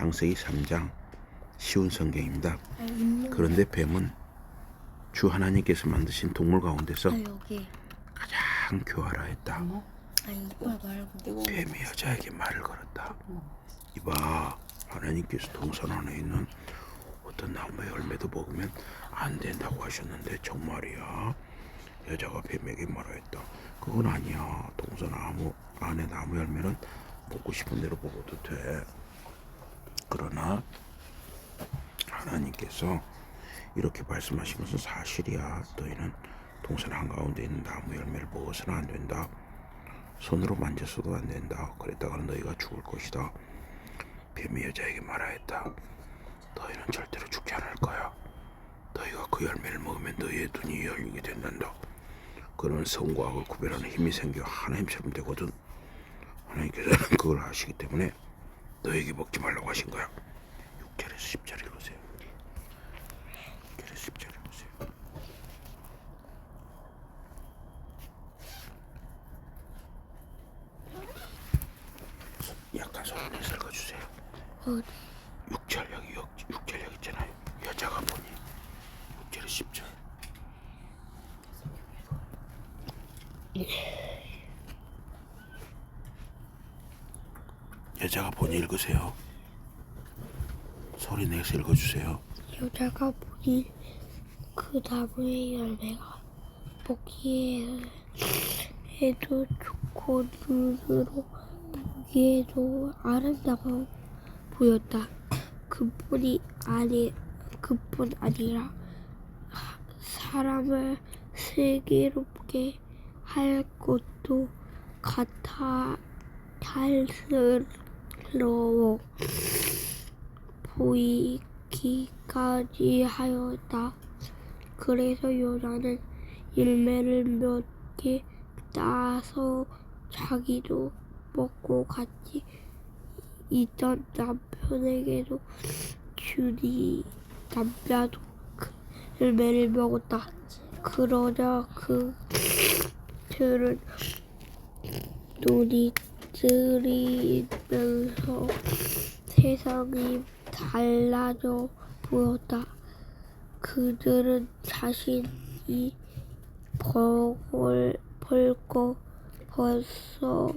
창세기 3장 쉬운 성경입니다. 아, 그런데 뱀은 주 하나님께서 만드신 동물 가운데서 아, 가장 교활하였다. 말고 뱀이 여자에게 말을 걸었다. 이봐, 하나님께서 동산 안에 있는 어떤 나무의 열매도 먹으면 안 된다고 하셨는데 정말이야. 여자가 뱀에게 말하였다. 그건 아니야. 동산 나무 안에 나무 열매는 먹고 싶은 대로 먹어도 돼. 그러나 하나님께서 이렇게 말씀하신 것은 사실이야. 너희는 동산 한가운데 있는 나무 열매를 먹어서는 안 된다. 손으로 만졌어도 안 된다. 그랬다가는 너희가 죽을 것이다. 뱀이 여자에게 말하였다. 너희는 절대로 죽지 않을 거야. 너희가 그 열매를 먹으면 너희의 눈이 열리게 된단다. 그러면 성과 악을 구별하는 힘이 생겨 하나님처럼 되거든. 하나님께서는 그걸 아시기 때문에 너에게 먹지 말라고 하신 거야. 6절에서 10절 읽으세요. 6절에서 10절 읽으세요. 약간 소리내서 읽어주세요. 어디 6절 여기 6, 절 여기 있잖아요. 여자가 보니 6절에 10절. 여자가 보니 읽으세요. 소리 내서 읽어주세요. 여자가 보니 그 나무의 열매가 보기에도 좋고 눈으로 보기에도 아름다워 보였다. 그뿐이 아니 그뿐 아니라 하- 사람을 슬기롭게 할 것도 같아 탈스러 워 보이기까지 하였다. 그래서 여자는 열매를 몇 개 따서 자기도 먹고 같이 있던 남편에게도 주니 남자도 그 열매를 먹었다. 그러자 그들은 눈이 뜨 리면서 세상이 달라져 보였다. 그들은 자신이 벌, 벌거 벌써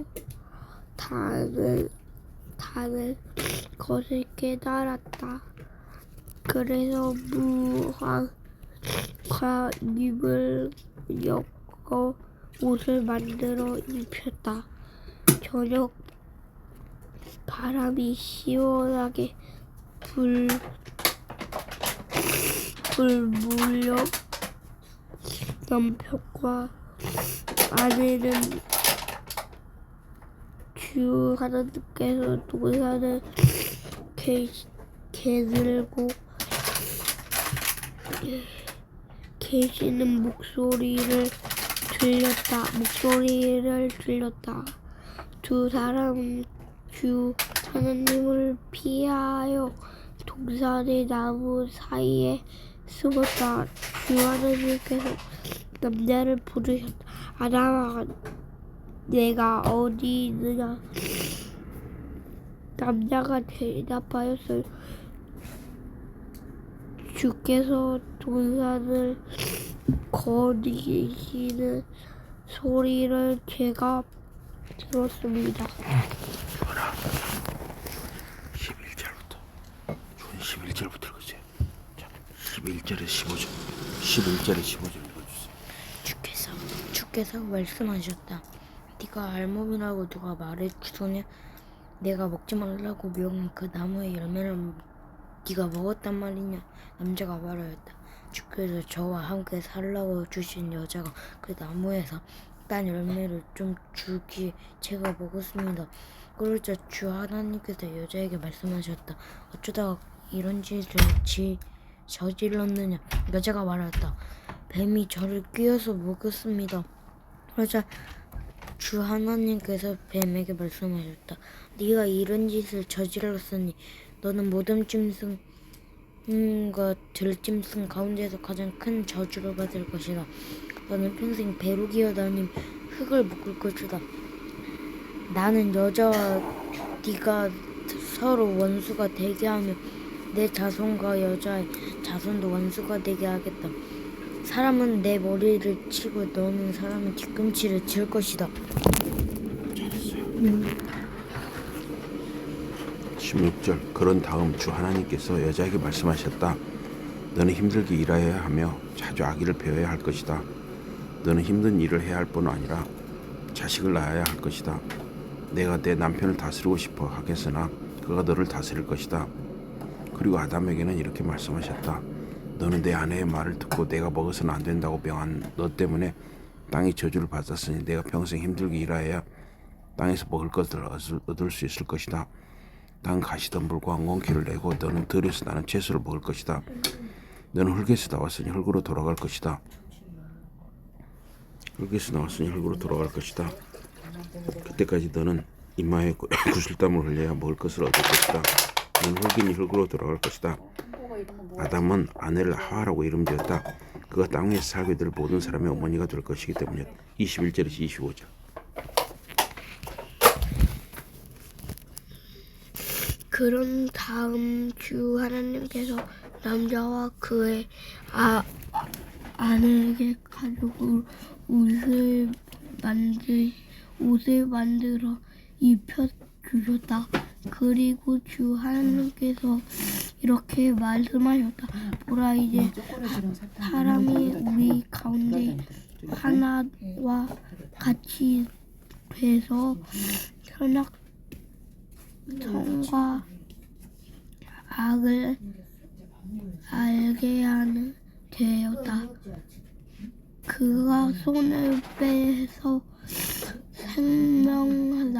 다는 다는 것을 깨달았다. 그래서 무화과 잎을 엮어 옷을 만들어 입혔다. 저녁 바람이 시원하게 불, 불 물려 남편과 아내는 주 하나님께서 동산을 개, 개들고 계시는 목소리를 들렸다. 목소리를 들렸다. 두 사람 주 하나님을 피하여 동산의 나무 사이에 숨었다. 주 하나님께서 남자를 부르셨다. 아담아, 내가 어디 있느냐? 남자가 대답하였어요. 주께서 동산을 거니시는 소리를 제가 들었습니다. 1절부터 읽으세요. 자, 11절에 15절. 11절에 15절 읽어주세요. 주께서 주께서 말씀하셨다. 네가 알몸이라고 누가 말해 주소냐? 내가 먹지 말라고 명한 그 나무의 열매를 네가 먹었단 말이냐? 남자가 말하였다. 주께서 저와 함께 살라고 주신 여자가 그 나무에서 딴 열매를 좀 주기 제가 먹었습니다. 그러자 주 하나님께서 여자에게 말씀하셨다. 어쩌다가 이런 짓을 지, 저질렀느냐? 여자가 말하였다. 뱀이 저를 끼어서 먹였습니다. 그러자 주 하나님께서 뱀에게 말씀하셨다. 네가 이런 짓을 저질렀으니 너는 모든 짐승과 들짐승 가운데서 가장 큰 저주를 받을 것이다. 너는 평생 배로 기어다님 흙을 묶을 것이다. 나는 여자와 네가 서로 원수가 되게 하며 내 자손과 여자의 자손도 원수가 되게 하겠다. 사람은 내 머리를 치고 너는 사람의 뒤꿈치를 칠 것이다. 16절 그런 다음 주 하나님께서 여자에게 말씀하셨다. 너는 힘들게 일하여야 하며 자주 아기를 배워야 할 것이다. 너는 힘든 일을 해야 할 뿐 아니라 자식을 낳아야 할 것이다. 내가 내 남편을 다스리고 싶어 하겠으나 그가 너를 다스릴 것이다. 그리고 아담에게는 이렇게 말씀하셨다. 너는 내 아내의 말을 듣고 내가 먹어서는 안 된다고 명한 너 때문에 땅이 저주를 받았으니 내가 평생 힘들게 일하여야 땅에서 먹을 것을 얻을- 수 있을 것이다. 땅 가시덤불과 엉겅퀴를 내고 너는 들에서 나는 채소를 먹을 것이다. 너는 흙에서 나왔으니 흙으로 돌아갈 것이다. 흙에서 나왔으니 흙으로 돌아갈 것이다. 그때까지 너는 이마에 구- 구슬땀을 흘려야 먹을 것을 얻을 것이다. 흙이니 흙으로 돌아갈 것이다. 아담은 아내를 하와라고 이름 지었다. 그가 땅 위에서 살게 될 모든 사람의 어머니가 될 것이기 때문이다. 21절에서 25절. 그런 다음 주 하나님께서 남자와 그의 아, 아내에게 가죽으로 옷을 만들 옷을 만들어 입혀 주셨다. 그리고 주 하나님께서 이렇게 말씀하셨다. 보라 이제 사람이 우리 가운데 하나와 같이 돼서 선악 성과 악을 알게 하는 되었다. 그가 손을 빼서 생명 나, 나무의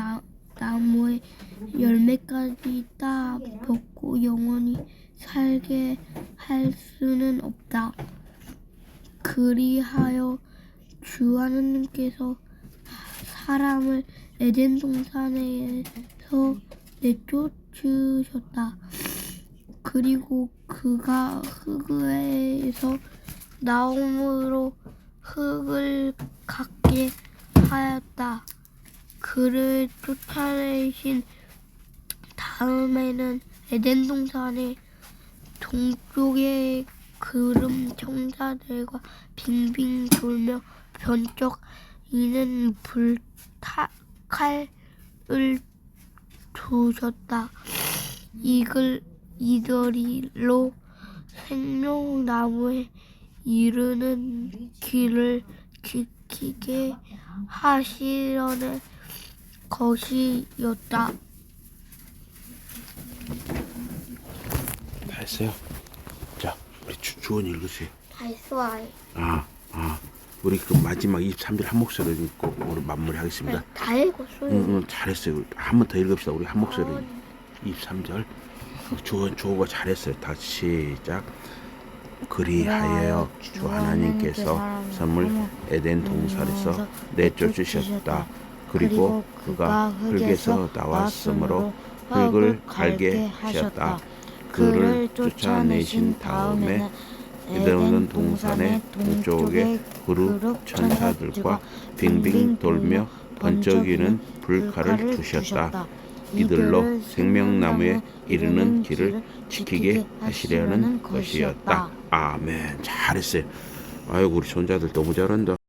열매까지 따 먹고 영원히 살게 할 수는 없다. 그리하여 주 하나님께서 사람을 에덴 동산에서 내쫓으셨다. 그리고 그가 흙에서 나옴으로 흙을 갖게 하였다. 그를 쫓아내신 다음에는 에덴 동산의 동쪽의 그름 청자들과 빙빙 돌며 번쩍 이는 불타 칼을 두셨다. 이글 이더리로 생명나무에 이르는 길을 지키게 하시려는 것이었다. 다 했어요. 자, 우리 주, 주원 읽으세요. 다 했어요. 아, 아, 우리 그 마지막 23절 한 목소리 읽고 우리 마무리하겠습니다. 다 읽었어요. 응, 응, 잘했어요. 한 번 더 읽읍시다. 우리 한 목소리. 23절. 주어 주어가 잘했어요. 다 시작. 그리하여 주 하나님께서 선물 에덴 동산에서 내쫓으셨다. 그리고 그가 흙에서 나왔으므로 흙을 갈게 하셨다. 그를 쫓아내신 다음에 에덴 동산의 동쪽에 그룹 천사들과 빙빙 돌며 번쩍이는 불칼을 두셨다. 이들로 생명나무에 이르는 길을 지키게 하시려는 것이었다. 아멘. 잘했어요. 아이고 우리 손자들 너무 잘한다.